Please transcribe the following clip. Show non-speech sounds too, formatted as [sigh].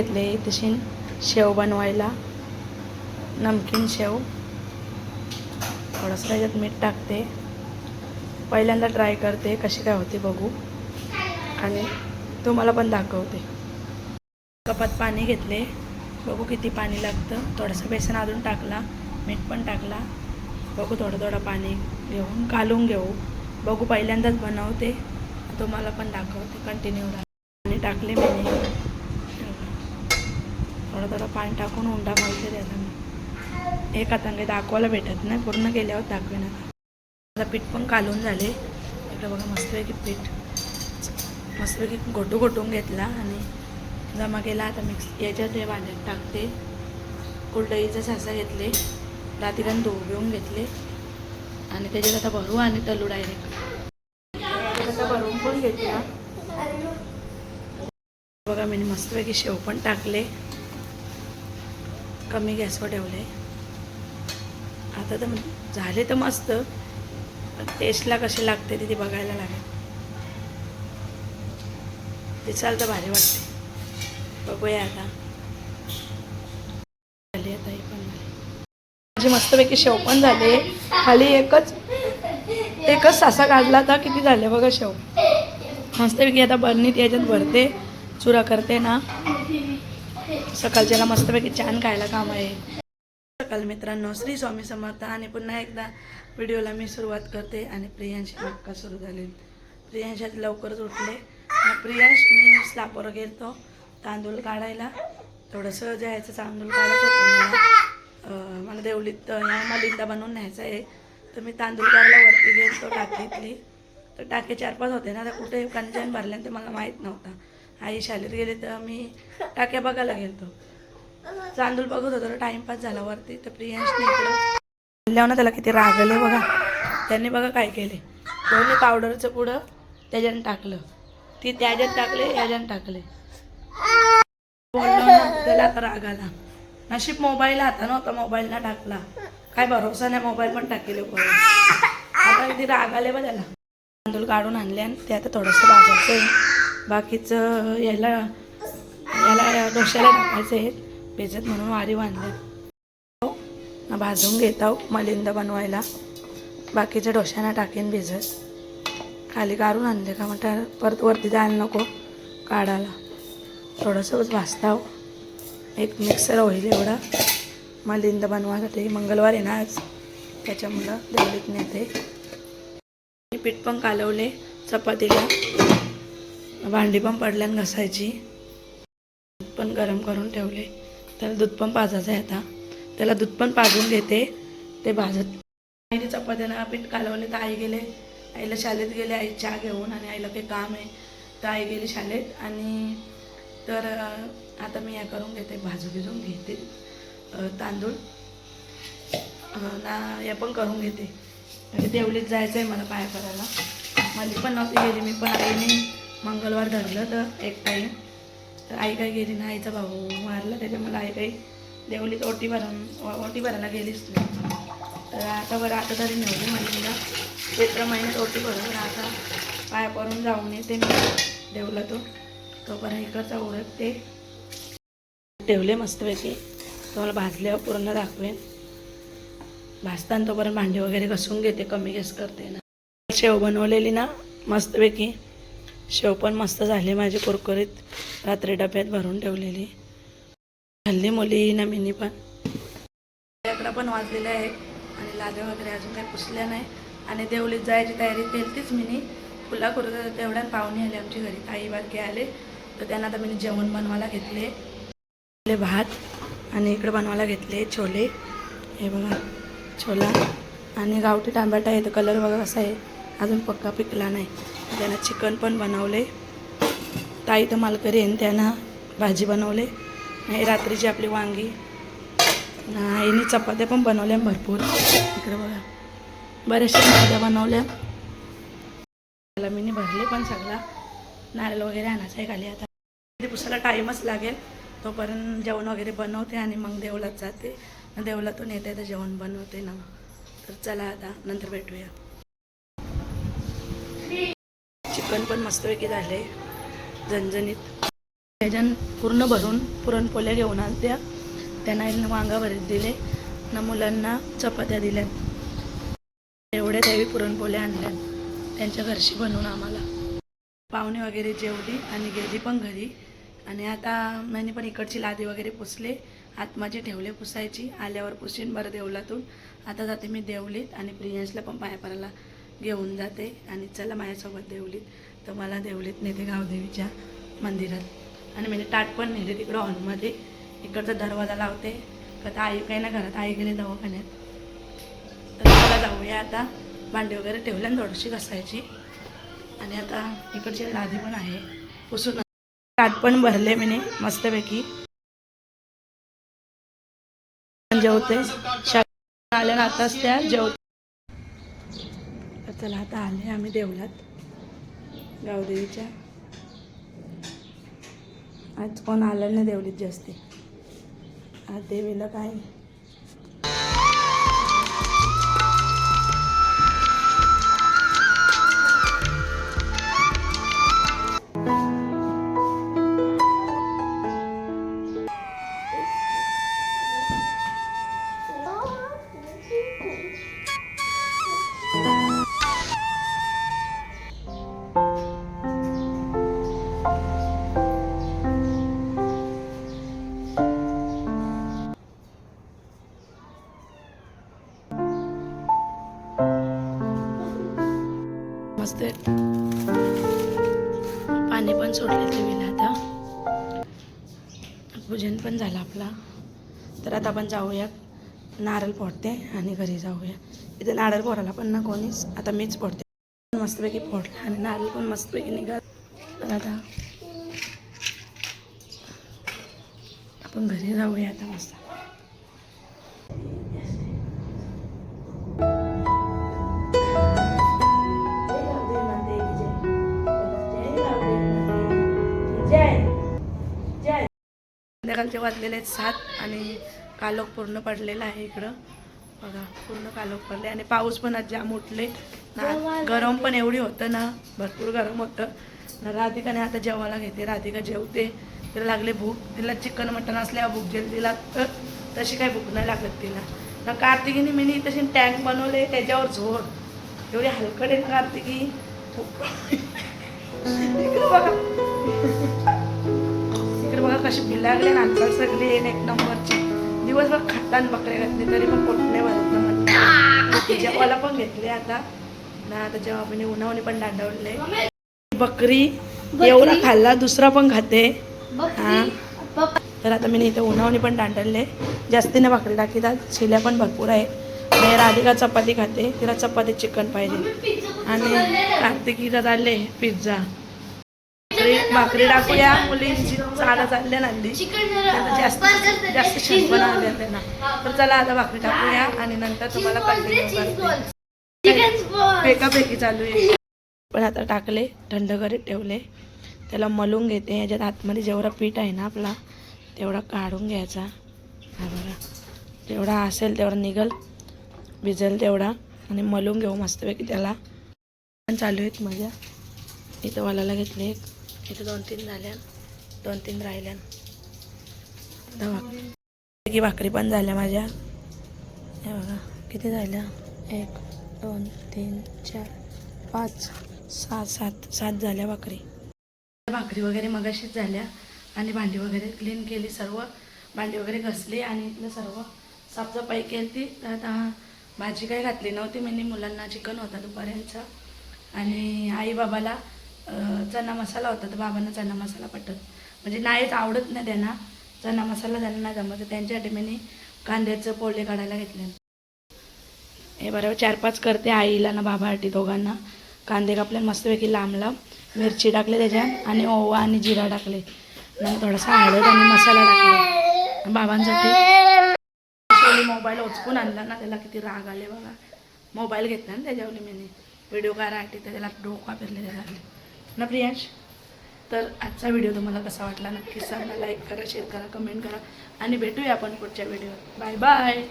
घेतले तशी शेव बनवायला. नमकीन शेव. थोडंसं त्याच्यात मीठ टाकते. पहिल्यांदा ट्राय करते कशी काय होते बघू. आणि तुम्हाला पण दाखवते. कपात पाणी घेतले. बघू किती पाणी लागतं. थोडंसं बेसन अजून टाकला. मीठ पण टाकला. बघू थोडं थोडं पाणी घेऊन घालून घेऊ. बघू पहिल्यांदाच बनवते. तुम्हाला पण दाखवते. कंटिन्यू पाणी टाकले मी. थोडं थोडं पाणी टाकून उंडा मारते त्याला. मी एक हाताने काही दाखवायला भेटत नाही पूर्ण केल्यावर दाखवेन. आता पीठ पण कालून झाले. इकडे बघा मस्तपैकी पीठ. मस्तपैकी घोटू घोटून घेतला आणि जमा केला. आता मिक्स याच्यात हे भांड्यात टाकते. कुलडईचा सासा घेतले. रात्रीला धुवून घेऊन घेतले. आणि त्याच्यात आता भरू आणि तलू डायरेक्ट आता भरून पण घेतला. बघा मी मस्तपैकी शेव पण टाकले. कमी गॅसवर ठेवलं आहे आता तर म्हणजे झाले तर मस्त पण टेस्टला कसे लागते ते ती बघायला लागेल. दिसाल तर भारी वाटते बघूया आता. झाली आता पण माझी मस्तपैकी शेव पण झाले. खाली एकच एकच सासा काढला तर किती झाले बघा शेव? मस्तपैकी आता बरणीत याच्यात भरते. चुरा करते ना. सकाळच्याला मस्तपैकी छान खायला काम आहे. सकाळ मित्रांनो श्री स्वामी समर्थ. आणि पुन्हा एकदा व्हिडिओला मी सुरुवात करते आणि प्रियांशी मक्का सुरू झाली. प्रियांशात लवकरच उठले. प्रियांश मी स्लापवर गेलतो तांदूळ काढायला. थोडंसं जायचं तांदूळ काढायचं होतं मला. मला देवलीत मलिंदा बनवून न्यायचं आहे. तर मी तांदूळ काढला वरती गेलतो टाकीतली. तर टाके चार पाच होते ना तर कुठे कंजन भरले ते मला माहीत नव्हतं. आई शाळेत गेले तर मी टाक्या बघायला गेलतो. चांदूल बघत होतो तर टाइमपास झाला वरती तर प्रियांशने इकडं म्हणल्यावर ना त्याला किती रागले बघा. त्यांनी बघा काय केले दोन्ही पावडरचं पुढं त्याच्यानं टाकलं. ती त्याच्यात टाकले याच्यानं टाकले. बोललो ना त्याला आता राग आला. नशीब मोबाईल आता नव्हता मोबाईलला टाकला. काय भरोसा नाही मोबाईल पण टाकेले आता किती राग आले बघ त्याला. तांदूळ काढून आणले आणि ते आता थोडंसं बाजारचं आहे. बाकीचं याला याला डोश्याला टाकायचं आहे. भिजत म्हणून वारी बांधले. भाजून घेत आहो मलिंद बनवायला. बाकीच्या डोश्यांना टाकेन भिजत खाली काढून आणले का म्हटलं परत वरती जायला नको काढायला. थोडंसं भाजता हो. एक मिक्सर होईल एवढं. मलिंद बनवायसाठी मंगळवार येणार आज. त्याच्यामुळं देवलीत नेते पीठ पण कालवले चपातीला. भांडी पण पडल्यान घासायची. दूध पण गरम करून ठेवले. त्याला दूध पण पाजायचं आहे आता. त्याला दूध पण पाजून घेते. ते भाजत. आईने चपात्यानं पीठ कालवले तर आई गेले. आईला शाळेत गेले. आई चहा घेऊन आणि आईला काही काम आहे. तर आई गेली शाळेत आणि तर आता मी या करून घेते. भाजू भिजून घेते. तांदूळ. ना या पण करून घेते. म्हणजे देवलीत जायचं आहे मला पाया करायला माझी पण नव्हती गेली मी. पण आईने मंगळवार धरलं तर एक टाईम तर आई काही गेली ना आईचा भाऊ मारला त्याच्यामुळे आई काही देवलीत ओटी भरून ओटी भरायला गेलीच नाही. तर आता बरं आता तरी नव्हती माझी मला. चैत्र महिन्यात ओटी भरून आता पाया पडून जाऊन येते मी देवला तो तोपर्यंत इकडचा ओळख ते ठेवले मस्तपैकी. तुम्हाला भाजल्यावर पूर्ण दाखवेन. भाजताना तोपर्यंत भांडी वगैरे घसून घेते कमी गॅस करते ना. शेव बनवलेली ना मस्तपैकी. शेव पण मस्त झाले माझे कुरकुरीत. रात्री डब्यात भरून ठेवलेली. हल्ली मुली ना मिनी पण. इकडं पण वाजलेलं आहे आणि लाद्या वगैरे अजून काही पुसल्या नाही. आणि देवलीत जायची तयारी केली मिनी. फुला करू तेवढ्या पाहुणे आले आमच्या घरी. ताई बाकी आले. तर त्यांना आता मी जेवण बनवायला घेतले. आपले भात आणि इकडे बनवायला घेतले छोले. हे बघा छोला आणि गावठी टांबाटा आहे. तर कलर बघा कसा आहे. अजून पक्का पिकला नाही. त्यांना चिकन पण बनवले. ताई तर मालकरी आहे त्यांना भाजी बनवले. नाही रात्रीची आपली वांगी. आईने चपात्या पण बनवल्या भरपूर. इकडे बघा. बऱ्याचशा भाज्या बनवल्या. त्याला मी भरले पण सगळा. नारळ वगैरे आणायचा आहे खाली आता. पुसायला टाईमच लागेल. तोपर्यंत जेवण वगैरे बनवते आणि मग देवलात जाते. देवलातून येते तर जेवण बनवते ना. तर चला आता नंतर भेटूया. चिकन पण मस्तपैकी झाले. झणझणीत. त्याच्यान पूर्ण भरून पुरणपोळ्या घेऊन आल्या त्यांना वांगा भरीत दिले. ना मुलांना चपात्या दिल्या. एवढ्या त्यावेळी पुरणपोळ्या आणल्या. त्यांच्या घरशी बनवून आम्हाला. पाहुणे वगैरे जेवली आणि गेली पण घरी. आणि आता मैंने पण इकडची लादी वगैरे पुसले. आत माझे ठेवले पुसायची. आल्यावर पुसेन बरं देवलातून. आता जाते मी देवलीत आणि प्रियांशला पण पाया पडायला. घेऊन जाते आणि चला माझ्यासोबत देवलीत. तर मला देवलीत नेते गावदेवीच्या मंदिरात. आणि म्हणजे ताट पण नेते तिकडं हॉलमध्ये. इकडचा दरवाजा लावते. का तर आई काही ना घरात आई गेली दवाखान्यात. तर मला जाऊया आता. भांडी वगैरे ठेवल्या आणि थोडीशी घसायची आणि आता इकडची लादी पण आहे. पुसून ताट पण भरले मी मस्तपैकी. जेवते. आल्या आताच त्या जेवते. तर चला आता आले आम्ही देवलात गावदेवीच्या. आज कोण आलं नाही देवलीत जास्ती. आज देवीला काय पूजन पण झालं आपला. तर आता आपण जाऊया. नारळ फोडते आणि घरी जाऊया. इथे नारळ फोडायला पण ना कोणीच. आता मीच फोडते. मस्तपैकी फोडला आणि नारळ पण मस्तपैकी निघा तर आता आपण घरी जाऊया आता मस्त. संध्याकाळचे वाजलेले आहेत सात आणि कालोख पूर्ण पडलेला आहे इकडं. बघा पूर्ण कालोख पडले आणि पाऊस पण आज जाम उठले ना गरम पण एवढी होतं ना भरपूर गरम होतं. ना राधिकाने आता जेवायला घेते राधिका जेवते. तिला लागले भूक. तिला चिकन मटन असल्यावर भूक जेल तिला तर तशी काही भूक नाही लागत तिला. ना कार्तिकीने मी तशी टँक बनवले. त्याच्यावर झोड एवढी हलकट आहे ना कार्तिकी. खूप कशी भिलागले नाचतात सगळी एक एक नंबरची. दिवसभर खातान बकऱ्या घातली तरी पण पोट नाही भरत ना जेवायला पण घेतले आता. ना आता जेव्हा आपण उन्हावणे पण दांडवले बकरी एवढा खाल्ला दुसरा पण खाते. हा. तर आता मी इथे उन्हावणी पण दांडले जास्तीने भाकरी टाकीतात शिल्या पण भरपूर आहे आणि राधिका चपाती खाते तिला चपाती चिकन पाहिजे. आणि कार्तिकीला चालले पिझ्झा. भाकरी टाकूया. मुलींची चाला चालल्या नांदी जास्त जास्त शिल्प आल्या त्यांना. तर चला आता भाकरी टाकूया आणि नंतर तुम्हाला कंटिन्यू चालू आहे. [laughs] पण आता टाकले थंड करीत ठेवले. त्याला मलून घेते. याच्यात आतमध्ये जेवढा पीठ आहे ना आपला तेवढा काढून घ्यायचा. हा बघा. जेवढा असेल तेवढा निघल. भिजल तेवढा. आणि मलून घेऊ मस्तपैकी त्याला. पण चालू आहेत माझ्या. इथं वालाला घेतले एक. इथं दोन तीन झाल्या दोन तीन राहिल्या आता भाकरी की भाकरी पण झाल्या माझ्या. हे बघा किती झाल्या? एक दोन तीन चार पाच सात सात सात झाल्या भाकरी. भाकरी वगैरे मगाशीच झाल्या आणि भांडी वगैरे क्लीन केली सर्व भांडी वगैरे घसली आणि इथलं सर्व साफसफाई केली ती तर आता भाजी काही घातली नव्हती मी मुलांना चिकन होता दुपाऱ्यांचा आणि आई बाबाला चना मसाला होता तर बाबांना चना मसाला पटत. म्हणजे नाहीच आवडत नाही त्यांना. चना मसाला त्यांना नाही जमत. त्यांच्यासाठी मी कांद्याचं पोळे काढायला घेतले. हे बरोबर चार पाच करते आईला ना बाबासाठी दोघांना. कांदे कापले मस्तपैकी लांब लांब मिरची टाकले त्याच्यात आणि ओवा आणि जिरा टाकले. मग थोडासा हळद आणि मसाला टाकले. बाबांसाठी. मोबाईल उचकून आणला ना त्याला किती राग आले बघा. मोबाईल घेतला ना त्याच्यावर मी. व्हिडिओ काढायसाठी तर त्याला डोका फिरले त्याला ना प्रियांश? तर आजचा व्हिडिओ तुम्हाला कसा वाटला नक्की सांगा लाईक करा शेअर करा कमेंट करा. आणि भेटूया आपण पुढच्या व्हिडिओत बाय बाय